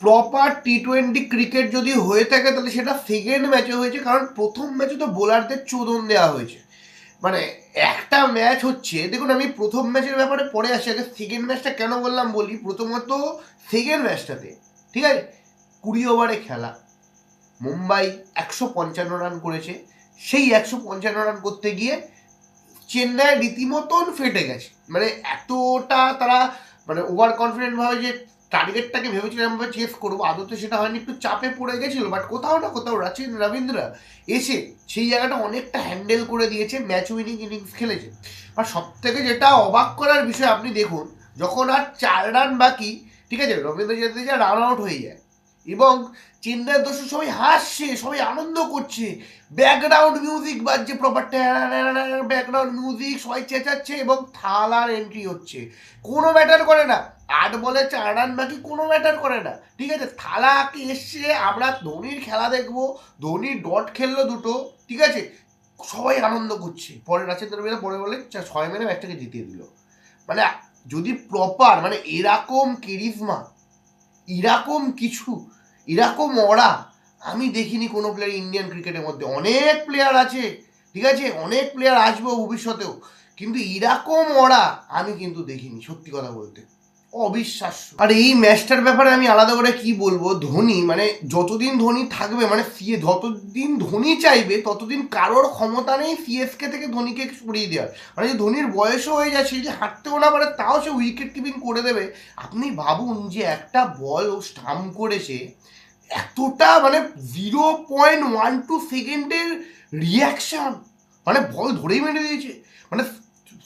Proper T twenty cricket যদি হয়ে থাকে, তাহলে সেটা সেকেন্ড ম্যাচে হয়েছে। কারণ প্রথম ম্যাচে তো বোলারদের চোদন দেওয়া হয়েছে। মানে একটা ম্যাচ হচ্ছে, দেখুন আমি প্রথম ম্যাচের ব্যাপারে পরে আসি, আগে সেকেন্ড ম্যাচটা কেন বললাম বলি, প্রথমত সেকেন্ড ম্যাচটাতে ঠিক আছে? কুড়ি ওভারে খেলা। মুম্বাই একশো পঞ্চান্ন রান করেছে। সেই একশো পঞ্চান্ন রান করতে গিয়ে চেন্নাই রীতিমতন ফেটে গেছে। মানে এতটা তারা মানে ওভার কনফিডেন্ট ভাবে যে টার্গেটটাকে ভেবেছিলাম আমরা চেস করব। আদতে সেটা হয়নি, একটু চাপে পড়ে গেছিল বাট কোথাও না কোথাও রাচিন, রবীন্দ্রা এসে সেই জায়গাটা অনেকটা হ্যান্ডেল করে দিয়েছে ম্যাচ উইনিং ইনিংস খেলেছে। আর সব থেকে যেটা অবাক করার বিষয়, আপনি দেখুন, যখন আর চার রান বাকি, ঠিক আছে, রবীন্দ্র জাদেজা রান আউট হয়ে যায়। এবং চেন্নাইয়ের দর্শক সবাই হাসছে, সবাই আনন্দ করছে। ব্যাকগ্রাউন্ড মিউজিক বাজছে প্রপার ব্যাকগ্রাউন্ড মিউজিক সবাই চেঁচাচ্ছে এবং থালার এন্ট্রি হচ্ছে। কোনো ম্যাটার করে না। আট বলে চার রান বাকি কোনো ম্যাটার করে না। ঠিক আছে? থালাকে এসছে, আমরা ধোনির খেলা দেখব। ধোনি ডট খেললো দুটো, ঠিক আছে? সবাই আনন্দ করছে। পরে রাচেন্দ্র রবীন্দ্র পরে বলে ছয় মেরে ম্যাচটাকে জিতিয়ে দিল। মানে যদি প্রপার মানে এরকম কেরিজমা এরকম কিছু এরকম ওরা, আমি দেখিনি কোনো প্লেয়ার ইন্ডিয়ান ক্রিকেটের মধ্যে। অনেক প্লেয়ার আছে, ঠিক আছে? অনেক প্লেয়ার আসবে ভবিষ্যতেও। কিন্তু এরকম ওরা, আমি কিন্তু দেখিনি, সত্যি কথা বলতে। অবিশ্বাস্য। আর এই ম্যাচটার ব্যাপারে আমি আলাদা করে কি বলব? ধোনি মানে যতদিন ধোনি থাকবে মানে সিএ যতদিন ধোনি চাইবে, ততদিন কারোর ক্ষমতা নেই সিএসকে থেকে ধোনিকে সরিয়ে দেওয়ার। মানে যে ধোনির বয়সও হয়ে যাচ্ছে যদি হাঁটতেও না পারে, তাও সে উইকেট কিপিং করে দেবে। আপনি ভাবুন যে একটা বল ও স্টাম্প করেছে, এতটা মানে জিরো পয়েন্ট ওয়ান টু সেকেন্ডের রিয়াকশন মানে বল ধরেই মেরে দিয়েছে। মানে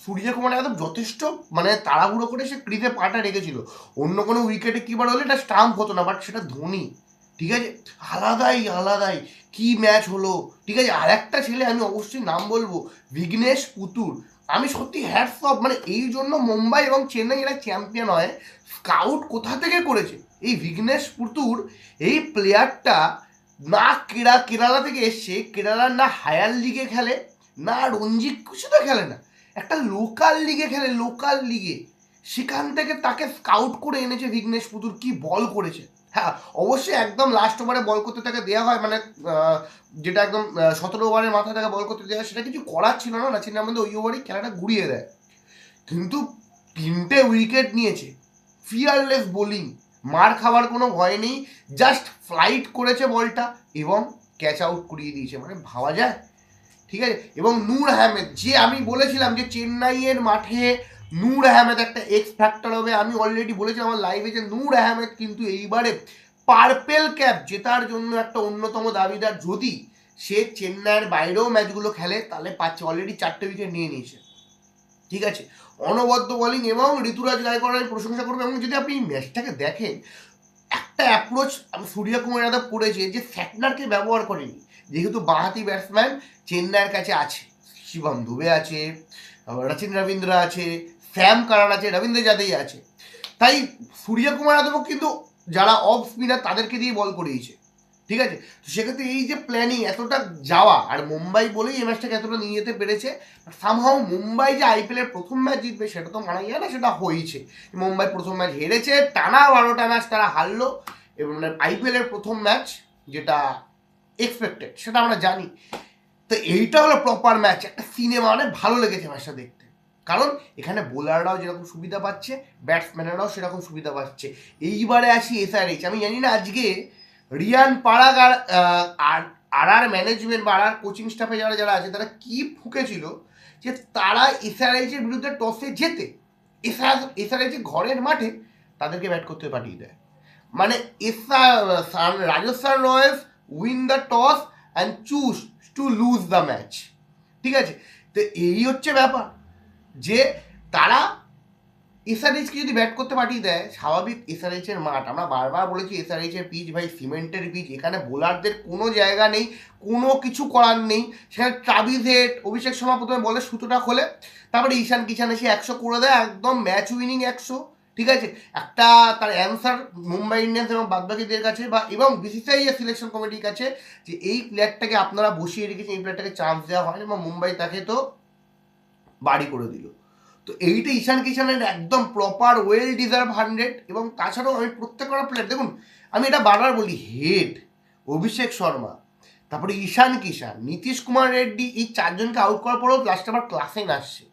সূর্যকুমার যাদব যথেষ্ট মানে তাড়াহুড়ো করে সে ক্রিজে পাটা রেখেছিল। অন্য কোনো উইকেটে কিবার হলে এটা স্টাম্প হতো না বাট সেটা ধোনি, ঠিক আছে? আলাদাই আলাদাই, কি ম্যাচ হলো, ঠিক আছে? আর একটা ছেলে আমি অবশ্যই নাম বলব, বিঘ্নেশ পুতুর। আমি সত্যি হ্যাটস অফ মানে এই জন্য মুম্বাই এবং চেন্নাই এরা চ্যাম্পিয়ন হয় স্কাউট কোথা থেকে করেছে? এই বিঘ্নেশ পুতুর, এই প্লেয়ারটা না কেরা, কেরালা থেকে এসছে, কেরালার না হায়ার লিগে খেলে, না রঞ্জি কিছুতে খেলে না। একটা লোকাল লিগে খেলে লোকাল লিগে সেখান থেকে তাকে স্কাউট করে এনেছে বিঘ্নেশ পুতুর কি বল করেছে? হ্যাঁ অবশ্যই একদম লাস্ট ওভারে বল করতে তাকে দেওয়া হয় মানে যেটা একদম সতেরো ওভারের মাথায় তাকে বল করতে দেওয়া হয়, সেটা কিছু করার ছিল না না নাচিনের মধ্যে ওই ওভারেই খেলাটা ঘুরিয়ে দেয়। কিন্তু তিনটে উইকেট নিয়েছে ফিয়ারলেস বোলিং মার খাওয়ার কোনো ভয় নেই জাস্ট ফ্লাইট করেছে বলটা এবং ক্যাচ আউট করিয়ে দিয়েছে মানে ভাবা যায় ঠিক আছে? এবং নূর আহমেদ, যে আমি বলেছিলাম যে চেন্নাইয়ের মাঠে নূর আহমেদ একটা এক্স ফ্যাক্টর হবে, আমি অলরেডি বলেছিলাম আমার লাইভে যে নূর আহমেদ কিন্তু এইবারে পার্পেল ক্যাপ জেতার জন্য একটা অন্যতম দাবিদার যদি সে চেন্নাইয়ের বাইরেও ম্যাচগুলো খেলে, তাহলে পাচ্ছে অলরেডি চারটে উইকেট নিয়ে নিয়েছে। ঠিক আছে? অনবদ্য বলিং এবং ঋতুরাজ গায়কোয়াড় আমি প্রশংসা করবে। এবং যদি আপনি ম্যাচটাকে দেখেন অ্যাপ্রোচ সূর্য কুমার যাদব করেছে যে স্যাটনারকে ব্যবহার করেনি। যেহেতু বাঁহাতি ব্যাটসম্যান চেন্নাইয়ের কাছে আছে। শিবম দুবে আছে রচিন রবীন্দ্র আছে, শ্যাম কারান আছে, রবীন্দ্র জাদেই আছে। তাই সূর্য কুমার যাদবও কিন্তু যারা অফ স্পিনার তাদেরকে দিয়ে বল করিয়েছে। ঠিক আছে? তো সেক্ষেত্রে এই যে প্ল্যানিং এতটা যাওয়া, আর মুম্বাই বলেই এই ম্যাচটাকে এতটা নিয়ে যেতে পেরেছে সামহাও মুম্বাই যে আইপিএলের প্রথম ম্যাচ জিতবে, সেটা তো মানা যায় না, সেটা হয়েছে। মুম্বাই প্রথম ম্যাচ হেরেছে, টানা বারোটা ম্যাচ তারা হারলো, এবং মানে আইপিএলের প্রথম ম্যাচ যেটা এক্সপেক্টেড সেটা আমরা জানি। তো এইটা হলো প্রপার ম্যাচ একটা সিনেমা মানে ভালো লেগেছে ম্যাচটা দেখতে। কারণ এখানে বোলাররাও যেরকম সুবিধা পাচ্ছে ব্যাটসম্যানেরাও সেরকম সুবিধা পাচ্ছে। এইবারে আসি এসআরএইচ আমি জানি না আজকে রিয়ান পাড়াগ আর আর আর ম্যানেজমেন্ট বা আর কোচিং স্টাফে যারা যারা আছে, তারা কি ফুকেছিল যে তারা এসআরএইচের বিরুদ্ধে টসে জেতে এসআর ঘরের মাঠে তাদেরকে ব্যাট করতে পাঠিয়ে দেয়। মানে SR Rajasthan Royals win the toss and choose to lose the match ঠিক আছে? তো এই হচ্ছে ব্যাপার যে তারা এসআরএইচকে যদি ব্যাট করতে পাঠিয়ে দেয়, স্বাভাবিক এসআরএইচ এর মাঠ। আমরা বারবার বলেছি এসআরএইচ এর পিচ ভাই, সিমেন্টের পিচ। এখানে বোলারদের কোনো জায়গা নেই, কোনো কিছু করার নেই। সেখানে ট্রাভিস হেড অভিষেক শর্মা প্রথমে বলে সুতোটা খোলে। তারপরে ঈশান কিষান এসে একশো করে দেয়, একদম ম্যাচ উইনিং একশো। ঠিক আছে? একটা তার অ্যান্সার মুম্বাই ইন্ডিয়ান্স এবং বাদবাকিদের কাছে বা এবং বিসিসিআই সিলেকশন কমিটির কাছে যে এই প্লেয়ারটাকে আপনারা বসিয়ে রেখেছেন, এই প্লেয়ারটাকে চান্স দেওয়া হয়নি এবং মুম্বাই তাকে তো বাড়ি করে দিল। তো এইটা ঈশান কিষানের একদম প্রপার ওয়েল ডিজার্ভ হান্ড্রেড এবং তাছাড়াও আমি প্রত্যেকটা প্লেয়ার দেখুন, আমি এটা বারবার বলি, হেড, অভিষেক শর্মা, তারপরে ঈশান কিষান, নীতিশ কুমার রেড্ডি, এই চারজনকে আউট করার পরেও লাস্টে আবার ক্লাসে আসছে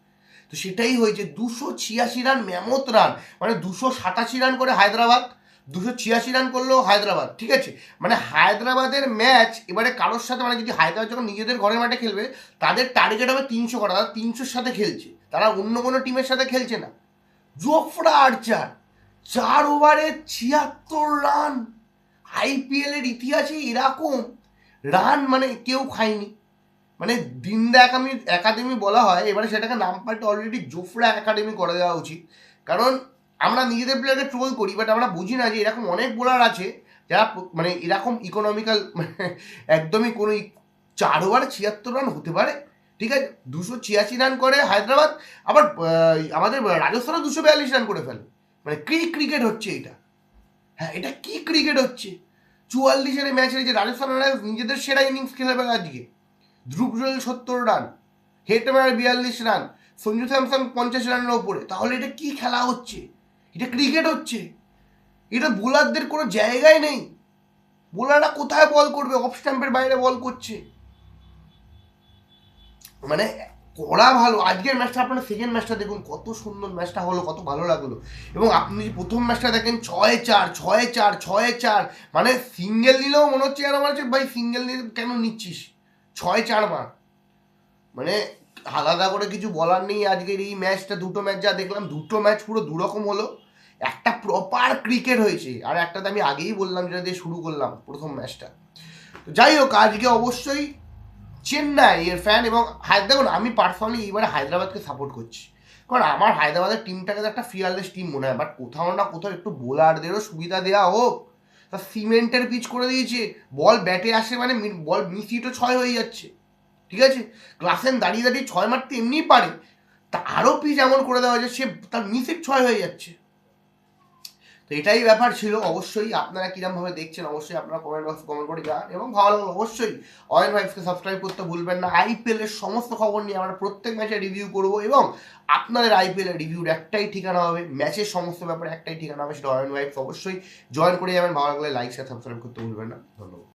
তো সেটাই হয়েছে, দুশো ছিয়াশি রান মেমত রান মানে দুশো সাতাশি রান করে হায়দ্রাবাদ, দুশো ছিয়াশি রান করল হায়দ্রাবাদ, ঠিক আছে? মানে হায়দ্রাবাদের ম্যাচ এবারে কারোর সাথে মানে যদি হায়দ্রাবাদ যখন নিজেদের ঘরের মাঠে খেলবে, তাদের টার্গেট হবে তিনশো করা তারা তিনশোর সাথে খেলছে। তারা অন্য কোনো টিমের সাথে খেলছে না। জোফরা আর্চার চার ওভারে ছিয়াত্তর রান আইপিএলের ইতিহাসে এরকম রান মানে কেউ খায়নি। মানে দিনদা একাডেমি একাডেমি বলা হয়, এবারে সেটাকে নাম পাল্টে অলরেডি জোফরা একাডেমি করে দেওয়া উচিত। কারণ আমরা নিজেদের প্লেয়ারকে ট্রোল করি বাট আমরা বুঝি না যে এরকম অনেক বোলার আছে যারা মানে এরকম ইকোনমিক্যাল মানে একদমই কোনো চার ওভার ছিয়াত্তর রান হতে পারে। ঠিক আছে? দুশো ছিয়াশি রান করে হায়দ্রাবাদ, আবার আমাদের রাজস্থানও দুশো বিয়াল্লিশ রান করে ফেলে। মানে কি ক্রিকেট হচ্ছে এটা? হ্যাঁ এটা কি ক্রিকেট হচ্ছে? চুয়াল্লিশ চুয়াল্লিশের ম্যাচ যে রাজস্থান রয়্যালস নিজেদের সেরা ইনিংস খেলবে আজকে ধ্রুব সত্তর রান হেটম্যার বিয়াল্লিশ রান, সঞ্জু স্যামসন পঞ্চাশ রানের ওপরে। তাহলে এটা কি খেলা হচ্ছে? এটা ক্রিকেট হচ্ছে। এটা বোলারদের কোনো জায়গায় নেই। বোলাররা কোথায় বল করবে? অফ স্ট্যাম্পের বাইরে বল করছে। মানে করা ভালো। আজকের ম্যাচটা আপনার সেকেন্ড ম্যাচটা দেখুন, কত সুন্দর ম্যাচটা হলো, কত ভালো লাগল। এবং আপনি যদি প্রথম ম্যাচটা দেখেন, ছয় চার ছয় চার ছয় চার মানে সিঙ্গেল নিলেও মনে হচ্ছে আর আমার হচ্ছে ভাই সিঙ্গেল নিয়ে কেন নিচ্ছিস? ছয় চার মার। মানে আলাদা করে কিছু বলার নেই আজকের এই ম্যাচটা, দুটো ম্যাচ যা দেখলাম, দুটো ম্যাচ পুরো দুরকম হলো। একটা প্রপার ক্রিকেট হয়েছে। আর একটাতে আমি আগেই বললাম, যেটা দিয়ে শুরু করলাম প্রথম ম্যাচটা। তো যাই হোক, আজকে অবশ্যই চেন্নাই এর ফ্যান এবং দেখুন, আমি পার্সোনালি এইবারে হায়দ্রাবাদকে সাপোর্ট করছি। কারণ আমার হায়দ্রাবাদের টিমটাকে একটা ফিয়ারলেস টিম মনে হয় বাট কোথাও না কোথাও একটু বোলারদেরও সুবিধা দেওয়া হোক। তা সিমেন্টের পিচ করে দিয়েছে। বল ব্যাটে আসে মানে বল মিসিটও ছয় হয়ে যাচ্ছে। ঠিক আছে? ক্লাসেন দাঁড়িয়ে দাঁড়িয়ে ছয় মারতে এমনিই পারে। তা আরও পিচ এমন করে দেওয়া হয়েছে, সে তার মিসিট ছয় হয়ে যাচ্ছে। তো এটাই ব্যাপার ছিল। অবশ্যই আপনারা কিরমভাবে দেখছেন, অবশ্যই আপনারা কমেন্ট বক্সে কমেন্ট করে জানান। এবং ভালো লাগল অবশ্যই অয়েন ভাইফকে সাবস্ক্রাইব করতে ভুলবেন না। আইপিএলের সমস্ত খবর নিয়ে আমরা প্রত্যেক ম্যাচে রিভিউ করব এবং আপনাদের আইপিএল এর রিভিউর একটাই ঠিকানা হবে। ম্যাচের সমস্ত ব্যাপারে একটাই ঠিকানা হবে, সেটা অয়েন ভাইফ অবশ্যই জয়েন করে যাবেন। ভালো লাগলে লাইক শেয়ার সাবস্ক্রাইব করতে ভুলবেন না। ধন্যবাদ।